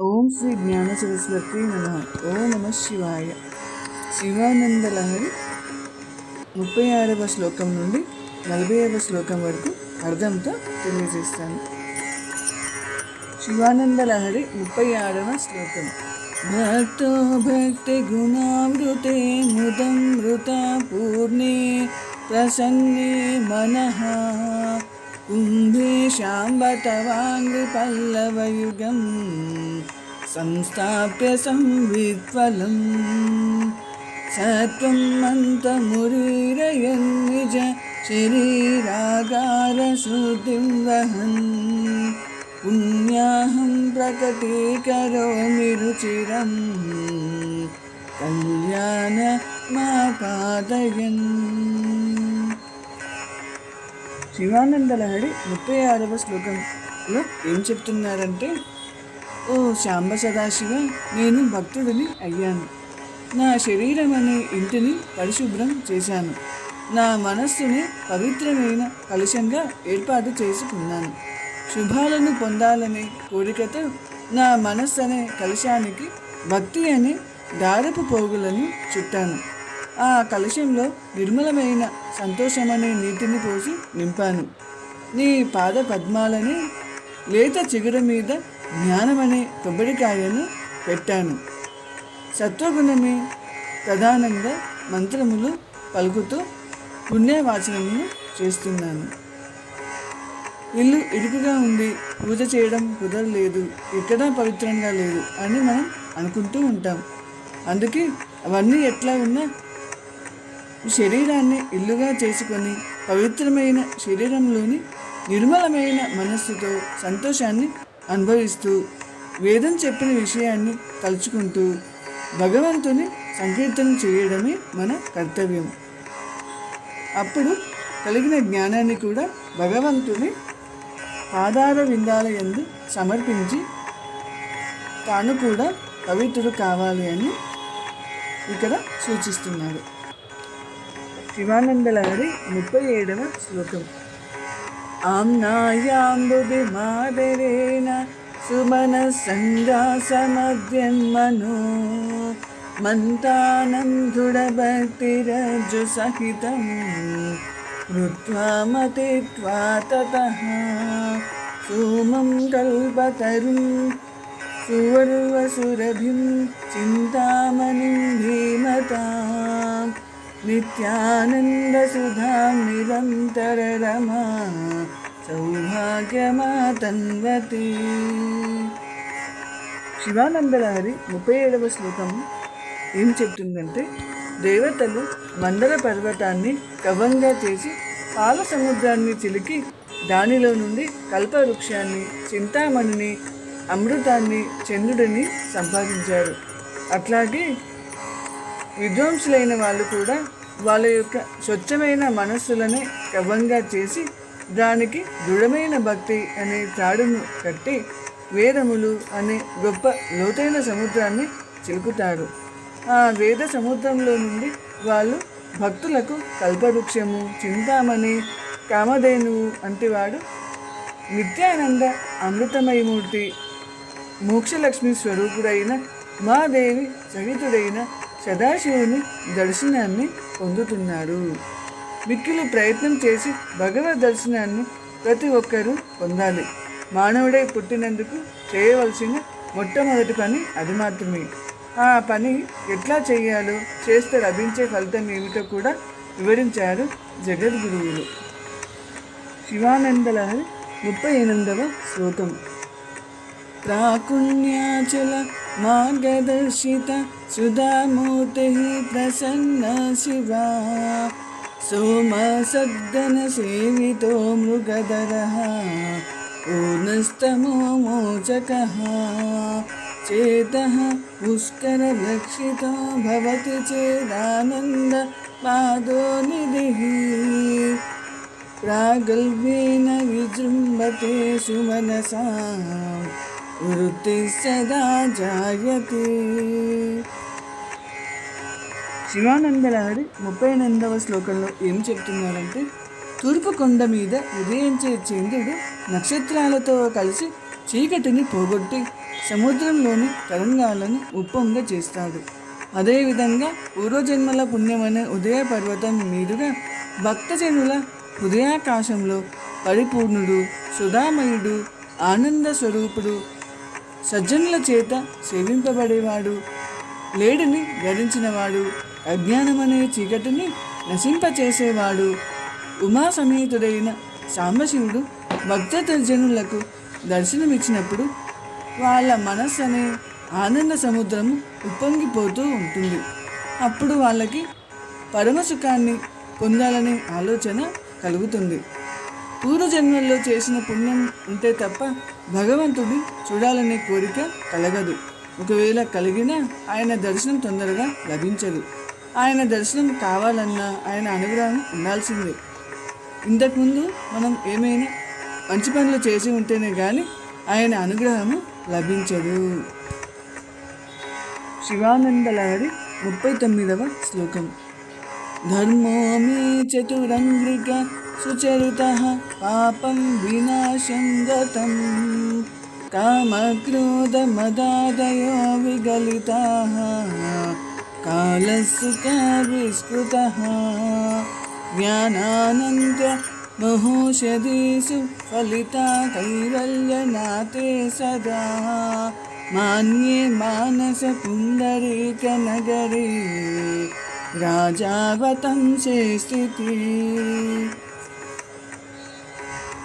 ఓం శ్రీ జ్ఞాన సరస్వతి నమ. ఓం నమ శివాయ. శివానందలహరి ముప్పై ఆరవ శ్లోకం నుండి నలభైవ శ్లోకం వరకు అర్థంతో తెలియజేస్తాను. శివానందలహరి ముప్పై ఆరవ శ్లోకం. భక్తో భక్తి గుణామృతే ముదం మృత పూర్ణే ప్రసన్నే మనః. उङ्घ्लीशाम्बतवाङ्घ्रिपल्लवयुगं संस्थाप्य संवित्वलं सत्वं मन्तमुरीरयन्निज शरीराकारशुतिं वहन् पुण्याहं प्रकटीकरोमि रुचिरं कल्याणमापादयन् శివానంద లహరి ముప్పై ఆరవ శ్లోకంలో ఏం చెప్తున్నారంటే ఓ శాంబ సదాశివ నేను భక్తుడిని అయ్యాను. నా శరీరం అనే ఇంటిని పరిశుభ్రం చేశాను. నా మనస్సుని పవిత్రమైన కలుషంగా ఏర్పాటు చేసుకున్నాను. శుభాలను పొందాలనే కోరికతో నా మనస్సు అనే కలుషానికి భక్తి అనే దారపు పోగులను చుట్టాను. ఆ కలుషంలో నిర్మలమైన సంతోషమనే నీటిని పోసి నింపాను. నీ పాద పద్మాలని లేత చిగురు మీద జ్ఞానమనే కొబ్బరికాయను పెట్టాను. సత్వగుణమే ప్రధానంగా మంత్రములు పలుకుతూ పుణ్యవాచనములు చేస్తున్నాను. ఇల్లు ఇరుకుగా ఉంది పూజ చేయడం కుదరలేదు. ఎక్కడా పవిత్రంగా లేదు అని మనం అనుకుంటూ ఉంటాం. అందుకే అవన్నీ ఎట్లా ఉన్నా శరీరాన్ని ఇల్లుగా చేసుకొని పవిత్రమైన శరీరంలోని నిర్మలమైన మనస్సుతో సంతోషాన్ని అనుభవిస్తూ వేదం చెప్పిన విషయాన్ని తలుచుకుంటూ భగవంతుని సంకీర్తన చేయడమే మన కర్తవ్యం. అప్పుడు కలిగిన జ్ఞానాన్ని కూడా భగవంతుని ఆధార విందాల ఎందు సమర్పించి తాను కూడా పవిత్రుడు కావాలి అని ఇక్కడ సూచిస్తున్నాడు. శివానంద లహరి ముప్పై ఏడవ శ్లోకం ఆమ్నాయాంబుభిమాదరేణ సుమన సంగాసమద్యన్మనో మంతానం దృఢభక్తిరజు సహితం కృత్వా మతిత్వా తతః సోమం కల్పతరుం సువర్వసురభిం చింతామణిం నిత్యానందసుధాం నిరంతరరమా సౌభాగ్యమాతన్వతి శివానందలహరి ముప్పై ఏడవ శ్లోకం ఏం చెప్తుందంటే దేవతలు మందర పర్వతాన్ని కవంగా చేసి పాల సముద్రాన్ని చిలికి దానిలో నుండి కల్పవృక్షాన్ని చింతామణిని అమృతాన్ని చంద్రుడిని సంపాదించారు. అట్లాగే విద్వాంసులైన వాళ్ళు కూడా వాళ్ళ యొక్క స్వచ్ఛమైన మనస్సులని కవ్వంగా చేసి దానికి దృఢమైన భక్తి అనే తాడును కట్టి వేదములు అనే గొప్ప లోతైన సముద్రాన్ని చిలుకుతారు. ఆ వేద సముద్రంలో నుండి వాళ్ళు భక్తులకు కల్పవృక్షము చింతామణి కామధేనువు అంటివాడు నిత్యానంద అమృతమయమూర్తి మోక్షలక్ష్మి స్వరూపుడైన మాదేవి సహితుడైన సదాశివుని దర్శనాన్ని పొందుతున్నారు. మిక్కిలి ప్రయత్నం చేసి భగవద్ దర్శనాన్ని ప్రతి ఒక్కరూ పొందాలి. మానవుడై పుట్టినందుకు చేయవలసిన మొట్టమొదటి పని అది మాత్రమే. ఆ పని ఎట్లా చేయాలో చేస్తే లభించే ఫలితం ఏమిటో కూడా వివరించారు జగద్గురువులు. శివానందలహరి ముప్పై ఎనిమిదవ శ్లోకం. ప్రాకుణ్యాచల मार्गदर्शिता सुधामूर्तिः प्रसन्न शिवा। सोमसद्गणसेवितो मृगधरः ऊनस्तमो मोचकः चेतः पुष्करभक्षितो भवति चेदानन्दपादो निधिः प्रागल्भेन विजृम्भते सुमनसा। నిధి ప్రాగల్భేన విజృంభతే వృత్తి సదా శివానందలహరి ముప్పై ఎనిమిదవ శ్లోకంలో ఏం చెప్తున్నారంటే తూర్పు కొండ మీద ఉదయించే చంద్రుడు నక్షత్రాలతో కలిసి చీకటిని పోగొట్టి సముద్రంలోని తరంగాలను ఉప్పొంగ చేస్తాడు. అదేవిధంగా పూర్వజన్మల పుణ్యమైన ఉదయ పర్వతం మీదుగా భక్తజనుల హృదయాకాశంలో పరిపూర్ణుడు సుధామయుడు ఆనంద స్వరూపుడు సజ్జనుల చేత సేవింపబడేవాడు లేడిని గడించినవాడు అజ్ఞానమనే చీకటిని నశింపచేసేవాడు. ఉమా సమేతుడైన సాంబశివుడు భక్తజనులకు దర్శనమిచ్చినప్పుడు వాళ్ళ మనస్సు అనే ఆనంద సముద్రము ఉప్పొంగిపోతూ ఉంటుంది. అప్పుడు వాళ్ళకి పరమసుఖాన్ని పొందాలనే ఆలోచన కలుగుతుంది. పూర్వజన్మల్లో చేసిన పుణ్యం ఉంటే తప్ప భగవంతుడి చూడాలనే కోరిక కలగదు. ఒకవేళ కలిగినా ఆయన దర్శనం తొందరగా లభించదు. ఆయన దర్శనం కావాలన్నా ఆయన అనుగ్రహం ఉండాల్సిందే. ఇంతకుముందు మనం ఏమైనా మంచి పనులు చేసి ఉంటేనే కానీ ఆయన అనుగ్రహము లభించదు. శివానందలహరి ముప్పై తొమ్మిదవ శ్లోకం. ధర్మో మే చతురంగ్రిక सुचरितः पापं विनाशङ्गतं, कामक्रोधमदादयो विगलिताः कालसुखविस्मृतः ज्ञानानन्द बहुषधीषु फलिता कैवल्यनाथे सदा। मान्ये मानसपुण्डरीकनगरे राजावतं से स्थितिः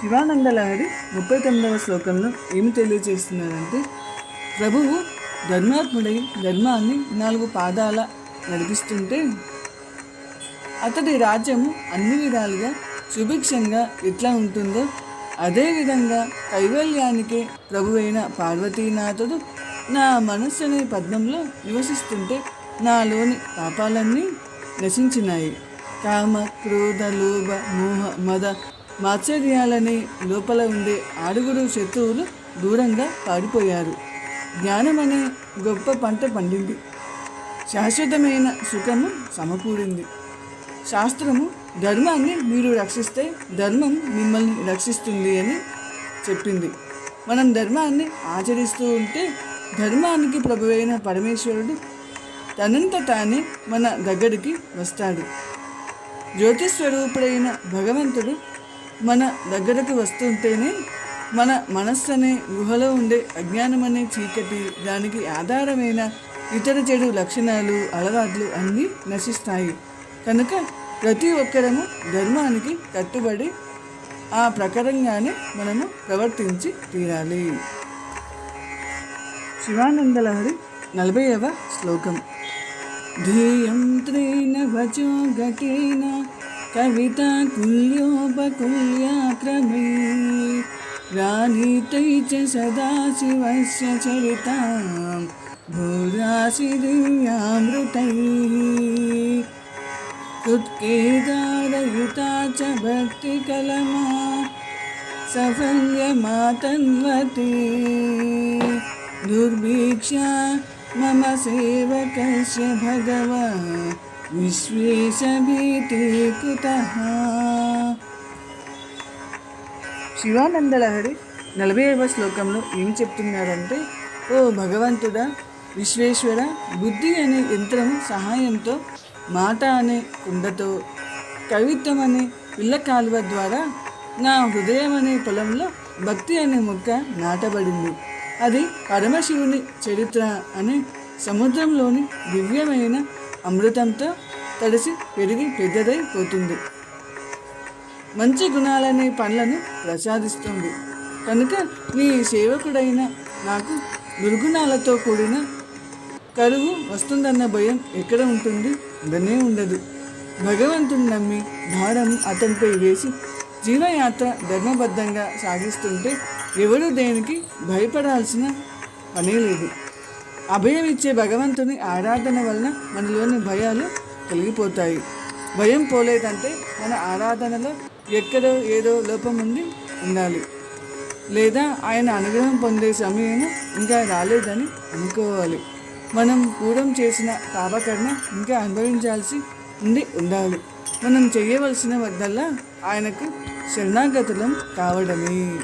శివానందలహరి ముప్పై తొమ్మిదవ శ్లోకంలో ఏమి తెలియజేస్తున్నారంటే ప్రభువు ధర్మాత్ముడై ధర్మాన్ని నాలుగు పాదాల నడిపిస్తుంటే అతడి రాజ్యము అన్ని విధాలుగా సుభిక్షంగా ఎట్లా ఉంటుందో అదేవిధంగా కైవల్యానికి ప్రభువైన పార్వతీనాథుడు నా మనస్సు అనే పద్మంలో నివసిస్తుంటే నాలోని పాపాలన్నీ నశించినాయి. కామ క్రోధ లోభ మోహ మద మాత్సర్యాలని లోపల ఉండే ఆరుగురు శత్రువులు దూరంగా పారిపోయారు. జ్ఞానం అనే గొప్ప పంట పండింది. శాశ్వతమైన సుఖము సమకూరింది. శాస్త్రము ధర్మాన్ని మీరు రక్షిస్తే ధర్మం మిమ్మల్ని రక్షిస్తుంది అని చెప్పింది. మనం ధర్మాన్ని ఆచరిస్తూ ఉంటే ధర్మానికి ప్రభువైన పరమేశ్వరుడు తనంత తానే మన దగ్గరికి వస్తాడు. జ్యోతిస్వరూపుడైన భగవంతుడు మన దగ్గరకు వస్తుంటేనే మన మనస్సు అనే గుహలో ఉండే అజ్ఞానం అనే చీకటి దానికి ఆధారమైన ఇతర చెడు లక్షణాలు అలవాట్లు అన్నీ నశిస్తాయి. కనుక ప్రతి ఒక్కరము ధర్మానికి కట్టుబడి ఆ ప్రకారంగానే మనము ప్రవర్తించి తీరాలి. శివానందలహరి నలభైవ శ్లోకం. ధ్యేయం త్రీన వచో గటేన कविता कुल्योपकुल्याक्रमे राणीतै च सदाशिवस्य चरितां। भूरासि दिव्यामृतैः उत्केदारयुता च भक्तिकलमा। सफल्यमातन्वते। दुर्भिक्षा मम सेवकस्य भगवा। విశ్వేశభీతి కుతః శివానందలహరి నలభై ఐవ శ్లోకంలో ఏం చెప్తున్నారంటే ఓ భగవంతుడా విశ్వేశ్వర బుద్ధి అనే యంత్రం సహాయంతో మాట అనే కుండతో కవిత్వం అనే పిల్ల కాలువ ద్వారా నా హృదయం అనే పొలంలో భక్తి అనే మొక్క నాటబడింది. అది పరమశివుని చరిత్ర అనే సముద్రంలోని దివ్యమైన అమృతంతో తడిసి పెరిగి పెద్దదైపోతుంది. మంచి గుణాలనే పనులను ప్రసాదిస్తుంది. కనుక నీ సేవకుడైన నాకు దుర్గుణాలతో కూడిన కరువు వస్తుందన్న భయం ఎక్కడ ఉంటుంది? ఉండనే ఉండదు. భగవంతుని నమ్మి భారం అతనిపై వేసి జీవయాత్ర ధర్మబద్ధంగా సాగిస్తుంటే ఎవరు దేనికి భయపడాల్సిన పనే లేదు. అభయం ఇచ్చే భగవంతుని ఆరాధన వలన మనలోని భయాలు తొలగిపోతాయి. భయం పోలేదంటే మన ఆరాధనలో ఎక్కడో ఏదో లోపం ఉండి ఉండాలి. లేదా ఆయన అనుగ్రహం పొందే సమయం ఇంకా రాలేదని అనుకోవాలి. మనం పూర్వం చేసిన పాపకర్మ ఇంకా అనుభవించాల్సి ఉండి ఉండాలి. మనం చేయవలసిన వద్దల్లా ఆయనకు శరణాగతులం కావడమే.